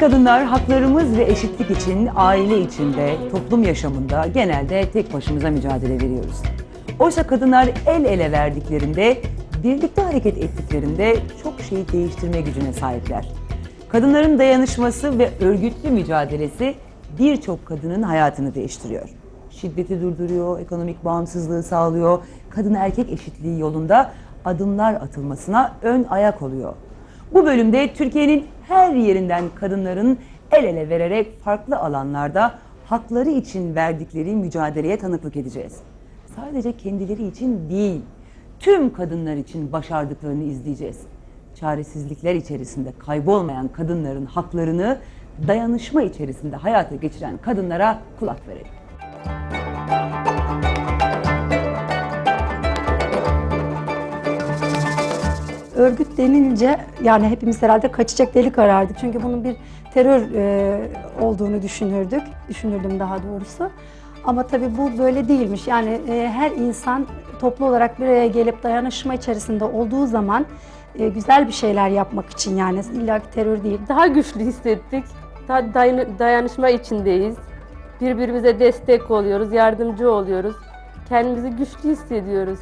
kadınlar haklarımız ve eşitlik için aile içinde, toplum yaşamında genelde tek başımıza mücadele veriyoruz. Oysa kadınlar el ele verdiklerinde, birlikte hareket ettiklerinde çok şeyi değiştirme gücüne sahipler. Kadınların dayanışması ve örgütlü mücadelesi birçok kadının hayatını değiştiriyor. Şiddeti durduruyor, ekonomik bağımsızlığı sağlıyor, kadın erkek eşitliği yolunda adımlar atılmasına ön ayak oluyor. Bu bölümde Türkiye'nin her yerinden kadınların el ele vererek farklı alanlarda hakları için verdikleri mücadeleye tanıklık edeceğiz. Sadece kendileri için değil, tüm kadınlar için başardıklarını izleyeceğiz. Çaresizlikler içerisinde kaybolmayan kadınların haklarını dayanışma içerisinde hayata geçiren kadınlara kulak verelim. Örgüt denilince yani hepimiz herhalde kaçacak delik arardık. Çünkü bunun bir terör e, olduğunu düşünürdük. Düşünürdüm daha doğrusu. Ama tabii bu böyle değilmiş. Yani e, her insan toplu olarak bir araya gelip dayanışma içerisinde olduğu zaman e, güzel bir şeyler yapmak için yani illaki terör değil. daha güçlü hissettik. Daha dayan- dayanışma içindeyiz. Birbirimize destek oluyoruz, yardımcı oluyoruz. Kendimizi güçlü hissediyoruz.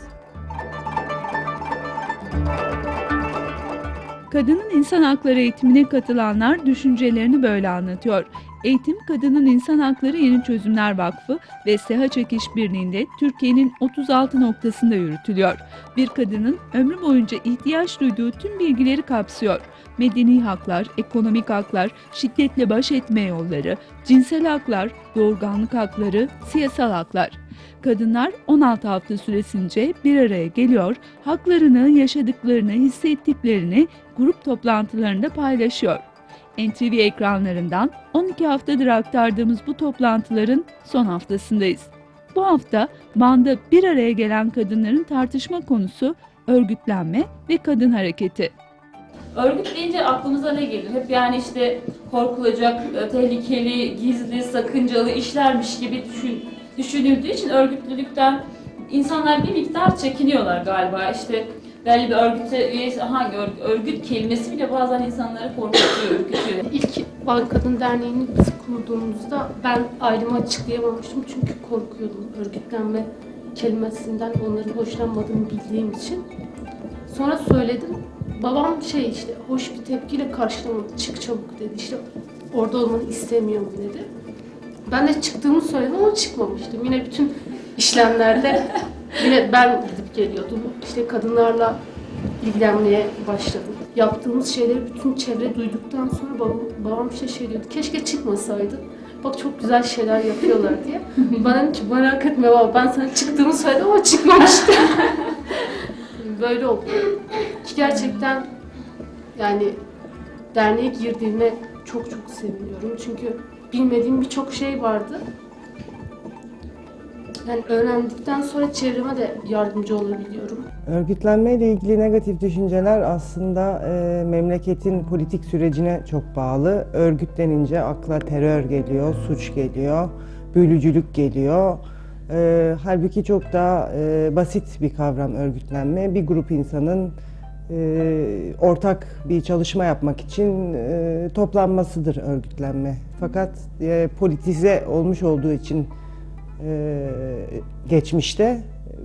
Kadının insan hakları eğitimine katılanlar düşüncelerini böyle anlatıyor. Eğitim Kadının İnsan Hakları Yeni Çözümler Vakfı ve SEHA İşbirliği'nde Türkiye'nin 36 noktasında yürütülüyor. Bir kadının ömrü boyunca ihtiyaç duyduğu tüm bilgileri kapsıyor. Medeni haklar, ekonomik haklar, şiddetle baş etme yolları, cinsel haklar, doğurganlık hakları, siyasal haklar. Kadınlar 16 hafta süresince bir araya geliyor, haklarını, yaşadıklarını, hissettiklerini grup toplantılarında paylaşıyor. NTV ekranlarından 12 haftadır aktardığımız bu toplantıların son haftasındayız. Bu hafta Van'da bir araya gelen kadınların tartışma konusu örgütlenme ve kadın hareketi. Örgüt deyince aklımıza ne gelir? Hep yani işte korkulacak, e, tehlikeli, gizli, sakıncalı işlermiş gibi düşün, düşünüldüğü için örgütlülükten insanlar bir miktar çekiniyorlar galiba. İşte belli bir örgüte üyesi, hangi örgüt, örgüt kelimesi bile bazen insanları korkutuyor, ürkütüyor. İlk Van Kadın Derneği'ni kurduğumuzda ben aileme açıklayamamıştım çünkü korkuyordum örgütlenme kelimesinden onların hoşlanmadığını bildiğim için. Sonra söyledim. Babam şey işte hoş bir tepkiyle karşılamadı. Çık çabuk dedi işte orada olmanı istemiyorum dedi. Ben de çıktığımı söyledim ama çıkmamıştım. Yine bütün işlemlerde yine ben gidip geliyordum. İşte kadınlarla ilgilenmeye başladım. Yaptığımız şeyleri bütün çevre duyduktan sonra babam, babam işte şey diyordu. Keşke çıkmasaydı. Bak çok güzel şeyler yapıyorlar diye. Bana dedim ki merak etme baba ben sana çıktığımı söyledim ama çıkmamıştı. Böyle oldu. Ki gerçekten yani derneğe girdiğime çok çok seviniyorum. Çünkü bilmediğim birçok şey vardı. Yani öğrendikten sonra çevreme de yardımcı olabiliyorum. Örgütlenme ile ilgili negatif düşünceler aslında e, memleketin politik sürecine çok bağlı. Örgütlenince akla terör geliyor, suç geliyor, bölücülük geliyor. E, halbuki çok daha e, basit bir kavram örgütlenme. Bir grup insanın e, ortak bir çalışma yapmak için e, toplanmasıdır örgütlenme. Fakat e, politize olmuş olduğu için geçmişte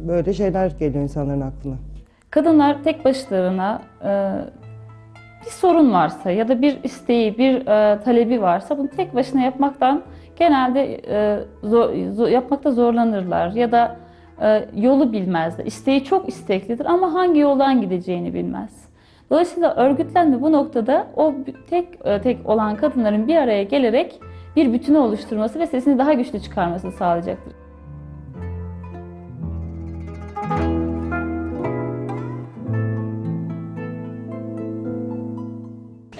böyle şeyler geliyor insanların aklına. Kadınlar tek başlarına bir sorun varsa ya da bir isteği, bir talebi varsa bunu tek başına yapmaktan genelde zor, zo- yapmakta zorlanırlar ya da yolu bilmezler. İsteği çok isteklidir ama hangi yoldan gideceğini bilmez. Dolayısıyla örgütlenme bu noktada o tek e, tek olan kadınların bir araya gelerek bir bütünü oluşturması ve sesini daha güçlü çıkarmasını sağlayacaktır.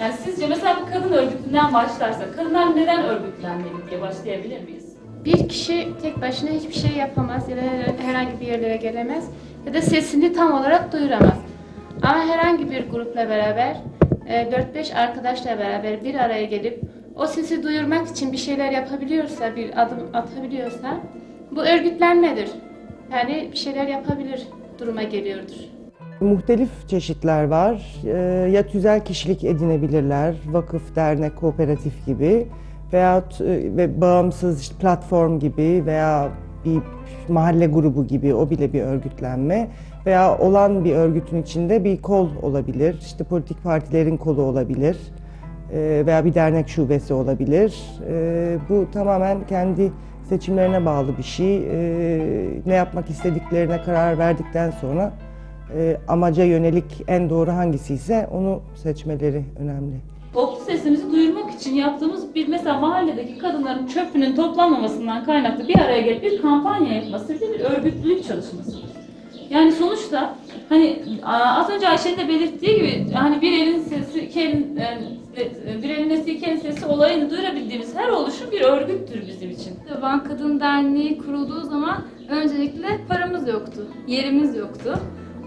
Yani sizce mesela bir kadın örgütünden başlarsa kadınlar neden örgütlenmeli diye başlayabilir miyiz? Bir kişi tek başına hiçbir şey yapamaz ya da her- herhangi bir yerlere gelemez ya da sesini tam olarak duyuramaz. Ama herhangi bir grupla beraber, e, 4-5 arkadaşla beraber bir araya gelip o sesi duyurmak için bir şeyler yapabiliyorsa, bir adım atabiliyorsa bu örgütlenmedir. Yani bir şeyler yapabilir duruma geliyordur. Muhtelif çeşitler var. Ee, Ya tüzel kişilik edinebilirler, vakıf, dernek, kooperatif gibi veyahut e, ve bağımsız işte platform gibi veya bir mahalle grubu gibi o bile bir örgütlenme veya olan bir örgütün içinde bir kol olabilir. İşte politik partilerin kolu olabilir e, veya bir dernek şubesi olabilir. E, Bu tamamen kendi seçimlerine bağlı bir şey. Ne yapmak istediklerine karar verdikten sonra amaca yönelik en doğru hangisi ise onu seçmeleri önemli. Toplu sesimizi duyurmak için yaptığımız bir mesela mahalledeki kadınların çöpünün toplanmamasından kaynaklı bir araya gelip bir kampanya yapması bir bir örgütlülük çalışması. Yani sonuçta hani az önce Ayşe'nin de belirttiği gibi hani bir elin sesi, iki elin e, e, bir elin sesi, iki elin sesi olayını duyurabildiğimiz her oluşum bir örgüttür bizim için. Van Kadın Derneği kurulduğu zaman öncelikle paramız yoktu, yerimiz yoktu.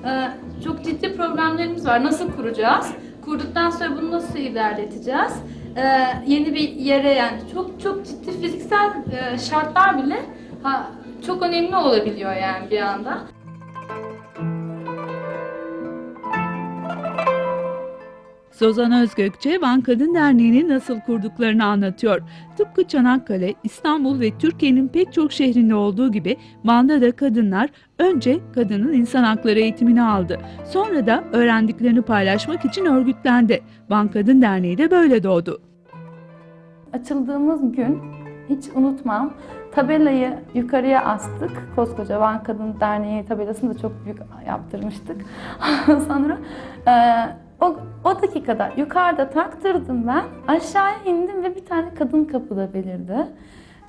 Ee, çok ciddi problemlerimiz var. Nasıl kuracağız? Kurduktan sonra bunu nasıl ilerleteceğiz? Ee, yeni bir yere yani çok çok ciddi fiziksel e, şartlar bile ha, çok önemli olabiliyor yani bir anda. Sozan Özgökçe Van Kadın Derneği'ni nasıl kurduklarını anlatıyor. Tıpkı Çanakkale, İstanbul ve Türkiye'nin pek çok şehrinde olduğu gibi Van'da da kadınlar önce kadının insan hakları eğitimini aldı. Sonra da öğrendiklerini paylaşmak için örgütlendi. Van Kadın Derneği de böyle doğdu. Açıldığımız gün hiç unutmam. Tabelayı yukarıya astık. Koskoca Van Kadın Derneği tabelasını da çok büyük yaptırmıştık. Sonra e, o, o dakikada yukarıda taktırdım ben. Aşağıya indim ve bir tane kadın kapıda belirdi.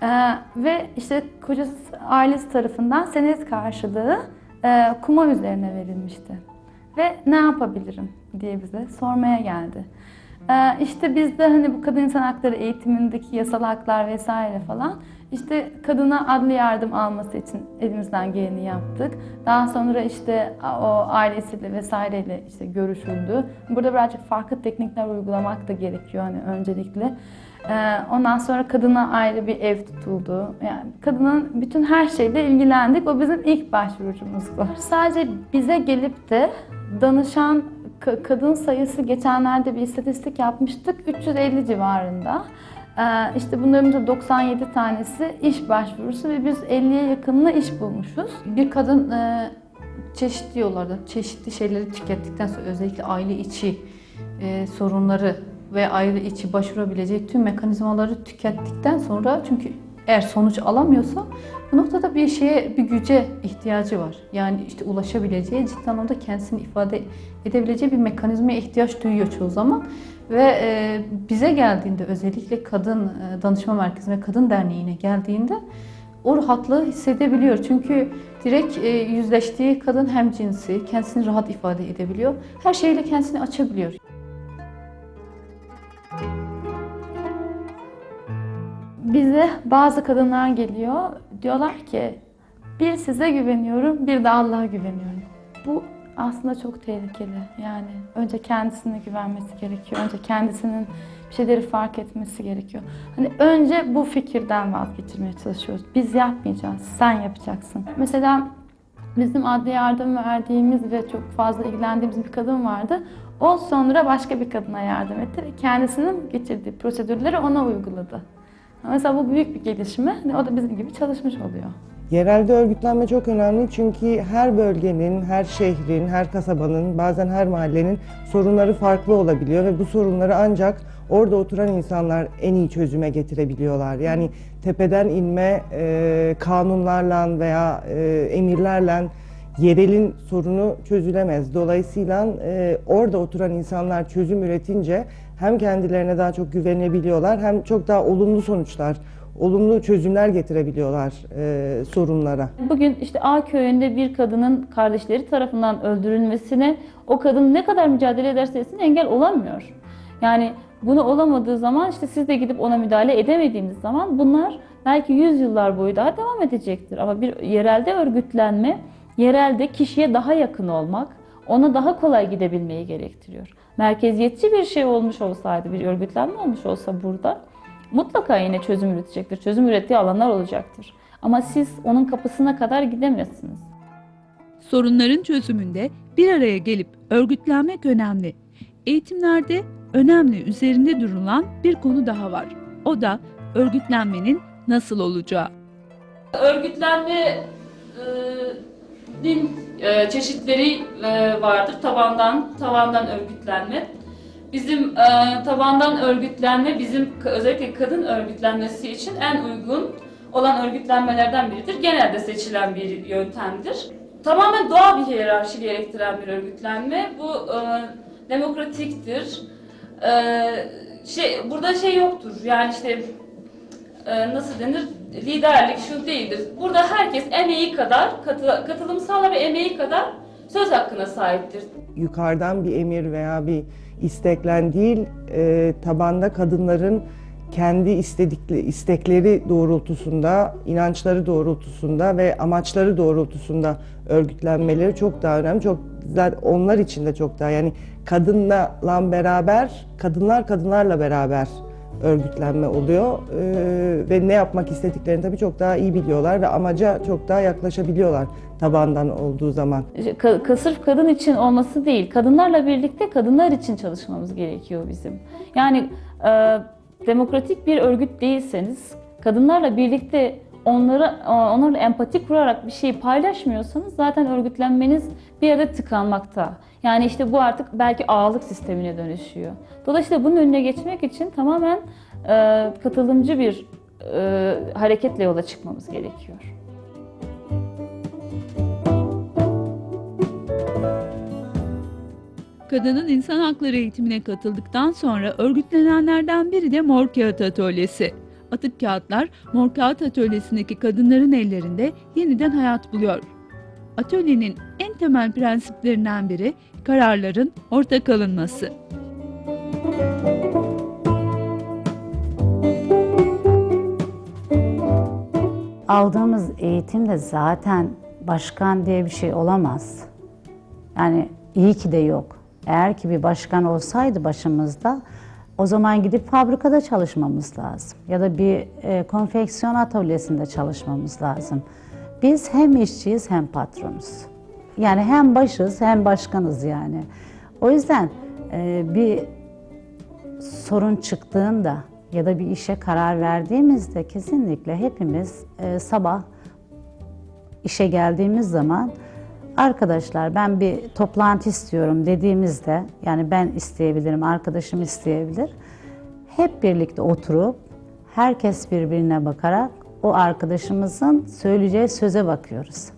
E, ve işte kocası ailesi tarafından senet karşılığı e, kuma üzerine verilmişti. Ve ne yapabilirim diye bize sormaya geldi. Ee, işte biz de hani bu kadın insan hakları eğitimindeki yasal haklar vesaire falan işte kadına adli yardım alması için elimizden geleni yaptık. Daha sonra işte o ailesiyle vesaireyle işte görüşüldü. Burada birazcık farklı teknikler uygulamak da gerekiyor hani öncelikle. Ee, ondan sonra kadına ayrı bir ev tutuldu. Yani kadının bütün her şeyle ilgilendik. O bizim ilk başvurucumuzdu. Sadece bize gelip de danışan ka- kadın sayısı geçenlerde bir istatistik yapmıştık 350 civarında. Ee, işte bunların da 97 tanesi iş başvurusu ve biz 50'ye yakınına iş bulmuşuz. Bir kadın e, çeşitli yollarda, çeşitli şeyleri tükettikten sonra özellikle aile içi e, sorunları ve aile içi başvurabileceği tüm mekanizmaları tükettikten sonra çünkü eğer sonuç alamıyorsa bu noktada bir şeye, bir güce ihtiyacı var. Yani işte ulaşabileceği, cidden anlamda kendisini ifade edebileceği bir mekanizmaya ihtiyaç duyuyor çoğu zaman. Ve e, bize geldiğinde özellikle kadın e, danışma merkezine, kadın derneğine geldiğinde o rahatlığı hissedebiliyor. Çünkü direkt e, yüzleştiği kadın hem cinsi, kendisini rahat ifade edebiliyor. Her şeyle kendisini açabiliyor. Bize bazı kadınlar geliyor. Diyorlar ki bir size güveniyorum, bir de Allah'a güveniyorum. Bu aslında çok tehlikeli. Yani önce kendisine güvenmesi gerekiyor. Önce kendisinin bir şeyleri fark etmesi gerekiyor. Hani önce bu fikirden vazgeçirmeye çalışıyoruz. Biz yapmayacağız, sen yapacaksın. Mesela bizim adli yardım verdiğimiz ve çok fazla ilgilendiğimiz bir kadın vardı. O sonra başka bir kadına yardım etti ve kendisinin geçirdiği prosedürleri ona uyguladı. Mesela bu büyük bir gelişme. Hani O da bizim gibi çalışmış oluyor. Yerelde örgütlenme çok önemli çünkü her bölgenin, her şehrin, her kasabanın, bazen her mahallenin sorunları farklı olabiliyor ve bu sorunları ancak orada oturan insanlar en iyi çözüme getirebiliyorlar. Yani tepeden inme e, kanunlarla veya e, emirlerle yerelin sorunu çözülemez. Dolayısıyla e, orada oturan insanlar çözüm üretince hem kendilerine daha çok güvenebiliyorlar hem çok daha olumlu sonuçlar, olumlu çözümler getirebiliyorlar e, sorunlara. Bugün işte A köyünde bir kadının kardeşleri tarafından öldürülmesine o kadın ne kadar mücadele ederse etsin engel olamıyor. Yani bunu olamadığı zaman işte siz de gidip ona müdahale edemediğiniz zaman bunlar belki yüzyıllar boyu daha devam edecektir. Ama bir yerelde örgütlenme, yerelde kişiye daha yakın olmak, ona daha kolay gidebilmeyi gerektiriyor. Merkeziyetçi bir şey olmuş olsaydı, bir örgütlenme olmuş olsa burada mutlaka yine çözüm üretecektir. Çözüm ürettiği alanlar olacaktır. Ama siz onun kapısına kadar gidemezsiniz. Sorunların çözümünde bir araya gelip örgütlenmek önemli. Eğitimlerde önemli üzerinde durulan bir konu daha var. O da örgütlenmenin nasıl olacağı. Örgütlenmenin e, çeşitleri e, vardır. Tabandan, tavandan örgütlenme. Bizim e, tabandan örgütlenme bizim özellikle kadın örgütlenmesi için en uygun olan örgütlenmelerden biridir. Genelde seçilen bir yöntemdir. Tamamen doğal bir hiyerarşi gerektiren bir örgütlenme. Bu e, demokratiktir. E, şey burada şey yoktur. Yani işte e, nasıl denir? Liderlik şu değildir. Burada herkes emeği kadar, katı, katılım sağlar ve emeği kadar söz hakkına sahiptir. yukarıdan bir emir veya bir isteklen değil, e, tabanda kadınların kendi istedikleri, istekleri doğrultusunda, inançları doğrultusunda ve amaçları doğrultusunda örgütlenmeleri çok daha önemli. Çok onlar için de çok daha yani kadınla beraber, kadınlar kadınlarla beraber örgütlenme oluyor Ee, ve ne yapmak istediklerini tabii çok daha iyi biliyorlar ve amaca çok daha yaklaşabiliyorlar tabandan olduğu zaman. Ka- sırf kadın için olması değil, kadınlarla birlikte kadınlar için çalışmamız gerekiyor bizim. Yani e, demokratik bir örgüt değilseniz, kadınlarla birlikte onları onlarla empati kurarak bir şeyi paylaşmıyorsanız zaten örgütlenmeniz bir yerde tıkanmakta. Yani işte bu artık belki ağalık sistemine dönüşüyor. Dolayısıyla bunun önüne geçmek için tamamen e, katılımcı bir e, hareketle yola çıkmamız gerekiyor. Kadının insan hakları eğitimine katıldıktan sonra örgütlenenlerden biri de Mor Kağıt Atölyesi. Atık kağıtlar Mor Kağıt Atölyesi'ndeki kadınların ellerinde yeniden hayat buluyor. Atölyenin en temel prensiplerinden biri kararların ortak alınması. Aldığımız eğitim de zaten başkan diye bir şey olamaz. Yani iyi ki de yok. Eğer ki bir başkan olsaydı başımızda o zaman gidip fabrikada çalışmamız lazım. Ya da bir e, konfeksiyon atölyesinde çalışmamız lazım. Biz hem işçiyiz hem patronuz. Yani hem başız hem başkanız yani. O yüzden e, bir sorun çıktığında ya da bir işe karar verdiğimizde kesinlikle hepimiz e, sabah işe geldiğimiz zaman arkadaşlar ben bir toplantı istiyorum dediğimizde yani ben isteyebilirim, arkadaşım isteyebilir. Hep birlikte oturup herkes birbirine bakarak o arkadaşımızın söyleyeceği söze bakıyoruz.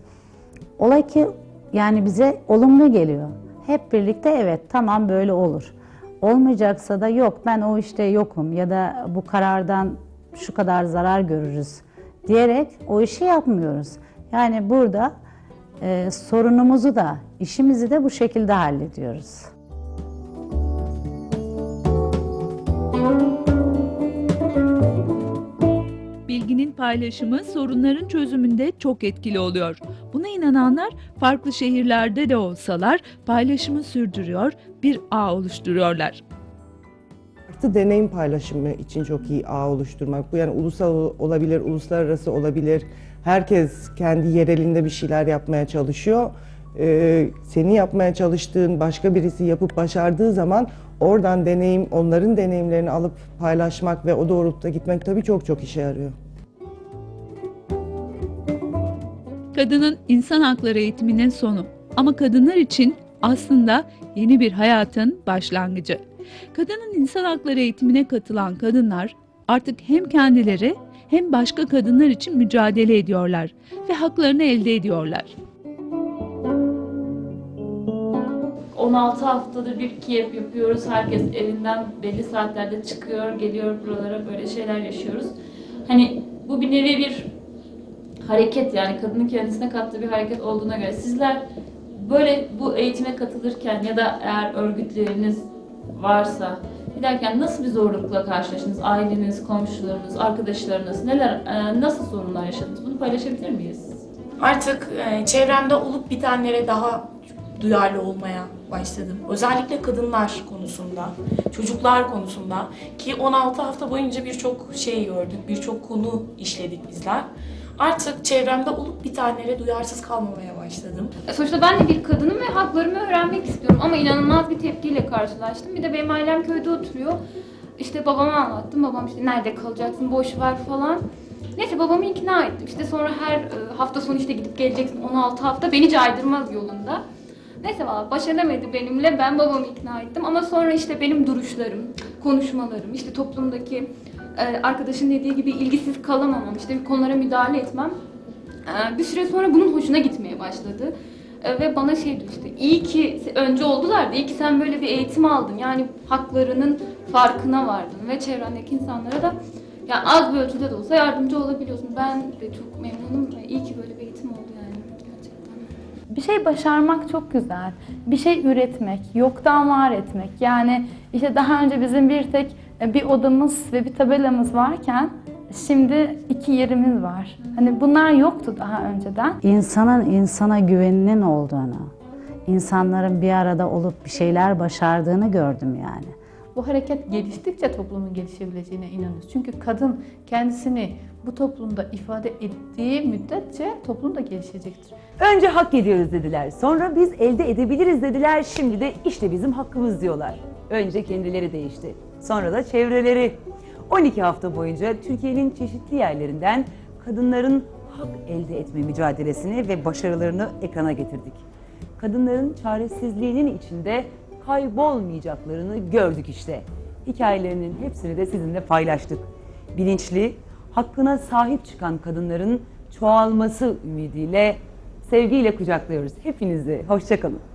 Olay ki yani bize olumlu geliyor. Hep birlikte evet tamam böyle olur. Olmayacaksa da yok ben o işte yokum ya da bu karardan şu kadar zarar görürüz diyerek o işi yapmıyoruz. Yani burada e, sorunumuzu da işimizi de bu şekilde hallediyoruz. Bilginin paylaşımı sorunların çözümünde çok etkili oluyor. Buna inananlar farklı şehirlerde de olsalar paylaşımı sürdürüyor, bir ağ oluşturuyorlar. Artı deneyim paylaşımı için çok iyi ağ oluşturmak. Bu yani ulusal olabilir, uluslararası olabilir. Herkes kendi yerelinde bir şeyler yapmaya çalışıyor. Ee, senin yapmaya çalıştığın başka birisi yapıp başardığı zaman oradan deneyim, onların deneyimlerini alıp paylaşmak ve o doğrultuda gitmek tabii çok çok işe yarıyor. Kadının insan hakları eğitiminin sonu ama kadınlar için aslında yeni bir hayatın başlangıcı. Kadının insan hakları eğitimine katılan kadınlar artık hem kendileri hem başka kadınlar için mücadele ediyorlar ve haklarını elde ediyorlar. 16 haftadır bir Kiev yapıyoruz. Herkes evinden belli saatlerde çıkıyor, geliyor buralara böyle şeyler yaşıyoruz. Hani bu bir nevi bir hareket yani kadının kendisine kattığı bir hareket olduğuna göre sizler böyle bu eğitime katılırken ya da eğer örgütleriniz varsa giderken nasıl bir zorlukla karşılaştınız? Aileniz, komşularınız, arkadaşlarınız neler e, nasıl sorunlar yaşadınız? Bunu paylaşabilir miyiz? Artık e, çevremde olup bitenlere daha duyarlı olmaya başladım. Özellikle kadınlar konusunda, çocuklar konusunda ki 16 hafta boyunca birçok şey gördük, birçok konu işledik bizler. Artık çevremde olup bitenlere duyarsız kalmamaya başladım. E, Sonuçta ben de bir kadınım ve haklarımı öğrenmek istiyorum ama inanılmaz bir tepkiyle karşılaştım. Bir de benim ailem köyde oturuyor. İşte babama anlattım. Babam işte nerede kalacaksın, boş ver falan. Neyse babamı ikna ettim. İşte sonra her e, hafta sonu işte gidip geleceksin 16 hafta beni caydırmaz yolunda. Neyse valla başaramadı benimle. Ben babamı ikna ettim ama sonra işte benim duruşlarım, konuşmalarım, işte toplumdaki e, arkadaşın dediği gibi ilgisiz kalamamam, işte konulara müdahale etmem ee, bir süre sonra bunun hoşuna gitmeye başladı. Ee, Ve bana şey diyor işte iyi ki önce oldular da iyi ki sen böyle bir eğitim aldın. Yani haklarının farkına vardın ve çevrendeki insanlara da yani az bir ölçüde de olsa yardımcı olabiliyorsun. Ben de çok memnunum ve iyi ki böyle bir eğitim oldu yani gerçekten. Bir şey başarmak çok güzel. Bir şey üretmek, yoktan var etmek. Yani işte daha önce bizim bir tek e, bir odamız ve bir tabelamız varken şimdi iki yerimiz var. Hani bunlar yoktu daha önceden. İnsanın insana güveninin olduğunu, insanların bir arada olup bir şeyler başardığını gördüm yani. Bu hareket geliştikçe toplumun gelişebileceğine inanıyoruz. Çünkü kadın kendisini bu toplumda ifade ettiği müddetçe toplum da gelişecektir. Önce hak ediyoruz dediler. Sonra biz elde edebiliriz dediler. Şimdi de işte bizim hakkımız diyorlar. Önce kendileri değişti. Sonra da çevreleri. 12 hafta boyunca Türkiye'nin çeşitli yerlerinden kadınların hak elde etme mücadelesini ve başarılarını ekrana getirdik. Kadınların çaresizliğinin içinde kaybolmayacaklarını gördük işte. Hikayelerinin hepsini de sizinle paylaştık. Bilinçli, hakkına sahip çıkan kadınların çoğalması ümidiyle sevgiyle kucaklıyoruz hepinizi. Hoşçakalın.